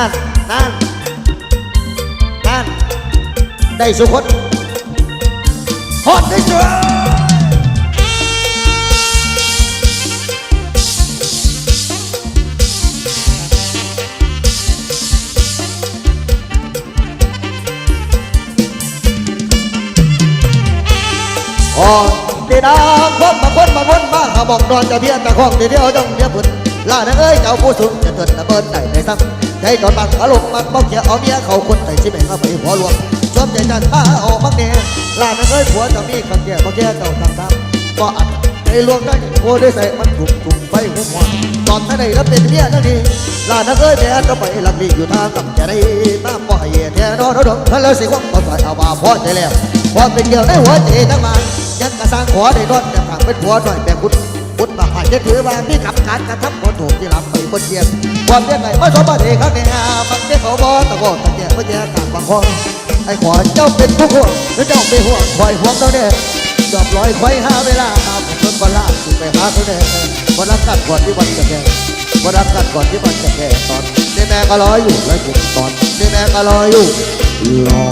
นั่นนั่นนั่นได้สุคนฮอดได้เจออ๋อดีดาพบมาคนมาคนมาเขาบอกนอนจะเพียนตะคองเดียวจ้องเดียวพุ่น ล่าเนเอ้ยเจ้าผู้สูงจะเกิดระเบิดได้ในซ้ำใจตอนบังอารมณ์มันบอกเขียเอาเมียเขาคนไต่ชิเมเข้าไปหัวหลวงชอบใจจันท่าออกมักเนี่ยล่าเนเอ้ยผัวจะมีขันแก่บอกแก่เจ้าทำทำก็อัดใจลวงได้โอ้ด้ใส่มันถูกถูกไปหัวหัวตอนท่านใดรับเป็นเมียนั่นดีล่าเนเอ้ยแม่ก็ไปหลักลีอยู่ทางกับจะได้น้ำบ่อยแท้นอนดงท่านเลสิว่าก็ใส่เอาว่าพอใจแล้วความเป็นเกี่ยวในหัวใจทั้งมันยังกระสร้างขอได้รอดแต่ฝากเป็นผัวหน่อยแต่คุณคุณ จะถือว่ามีกับการกระทำคนถูกที่รับไปบนเทียนความเรียกไหนมาสมบัติข้างในอามันเป็นเขาบอตะโกนตะแก่เพื่อแย่กางบางคนไอ้ขอเจ้าเป็นผู้ห่วงแล้วเจ้าไม่ห่วงคอยห่วงเราเด้จอบลอยคอยหาเวลามาผมเพิ่นบลาสุไปหาเขาเด้วันรักกันก่อนที่วันจะแก่วันรักกันก่อนที่วันจะแก่ตอนนี่แม่ก็รออยู่แล้วจุดตอนนี่แม่ก็รออยู่รอ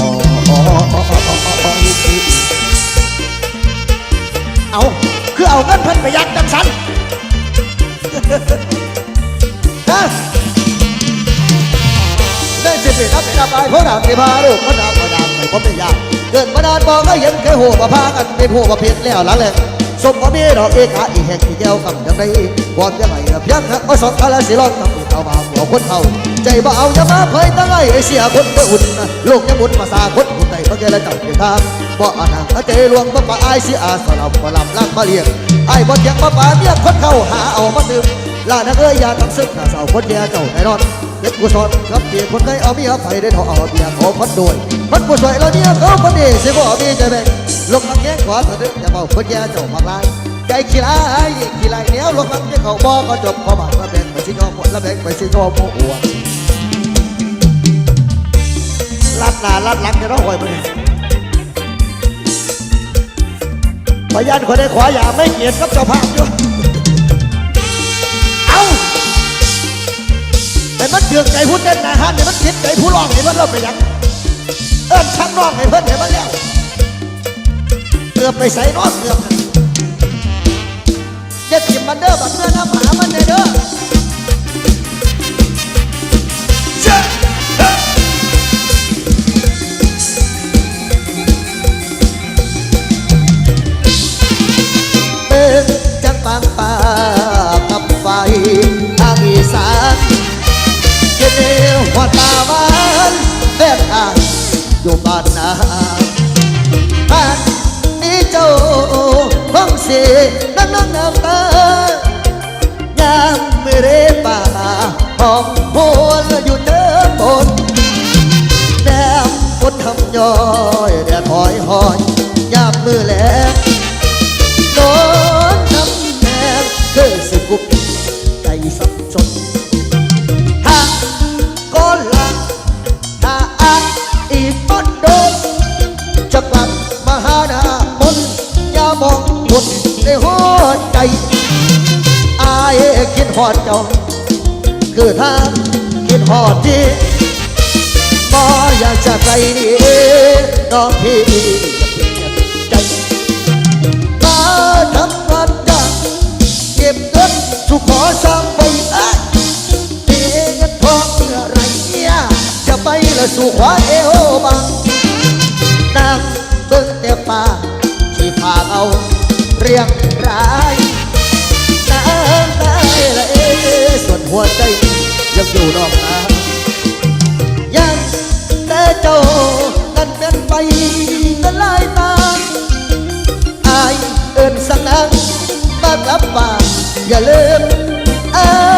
เอาคือเอาเงินเพิ่นไปยัดจังสัน ฮะได้สิบครับเป็นอะไรเพราะดาบที่พาลูกพราะดาบเพราะดาบไม่ผมไม่ยากเกินมานานบอกก็เห็นแค่หัวมาพากันเป็นหัวมาเพียนแล้วหลังเลยสมก็มีดอกเอกาอีแห่งที่เกี่ยวกับยังไงความยังไงเพียงหักมาสองคาราสิลองทำเอามาหัวคนเท่าใจบ่เอาอย่ามาเผยตั้งไอ้เสียคนเบื่ออุ่นโลกยังหมุนมาซาคนหุ่นใจ เพราะแกละจ้าเพียงทางบ่อานังใจลวงบ่ป่าอายเสีอาสลับบ่ลำลังมาเลี้ยงไอ้บ่เถียงบ่ป่าเมียคนเข้าหาเอามาดื่มลานักเอ้ยอย่าทำซึกหน้าเสาคนเดียเจ้าแน่นอนเด็กผู้สอนรับเบียคนเคยเอาเมียไปได้เขาเอาเบียขาพัดด้วยพัดผู้สวยแล้วเนี่ยเขาคนดีสิบ่มีใจแบ่งลงน้ำแข็งขอเถอะอย่าเบาคนเดียเจ้ามากลายใจขี้ร้ายขี้ไรเนี้ยลงน้ำแข็งเขาบ่ก็จบพอบาดละแบ่งไปสิยอมหมดละแบ่งไปสิยอมโมอวดลัดหน้าลัดหลังจะร้องหอยมัน พยานคนได้ขออย่าไม่เกียดกับเจ้าภาพอยู่เอาแต่มันเดือดใจผู้เต้นนะฮะแต่มันคิดใจผู้ร้องให้มันเริ่มไปยังเอิ้นช่างร้องให้เพิ่นให้มันแล้วเกือบไปใส่น้องเกือบจะถิ่มมันเด้อบัดเมื่อน้ำหมามันเด้อ วหัวตาหวานแบกทางอยู่บ้านนาบ้านนี้เจ้าห้องสีนั่งนั่งน้ำตายามมือเรป่าหอมโหวนอยู่เดินบนแนมพดทำย้อยแดดหอยหอย ใจอายคิดหอดเจ้าคือทางคิดหอดที่บ่อยากจะไกลนี่น้องพี่ใจมาทำงานดังเก็บเงินสุกขอสร้างไปเอ้ยมีเงินทองเมื่อไรเนี่ยจะไปละสู่ขวาเอวบังนั่งเบิ่งแต่ป่าที่พาเอาเรียงราย หัวใจยังอยู่นอกนายังแต่เจ้านั้นเป็นไปก็ลายตาอายเอินสังนังมากลับบ้านอย่าลืมอาย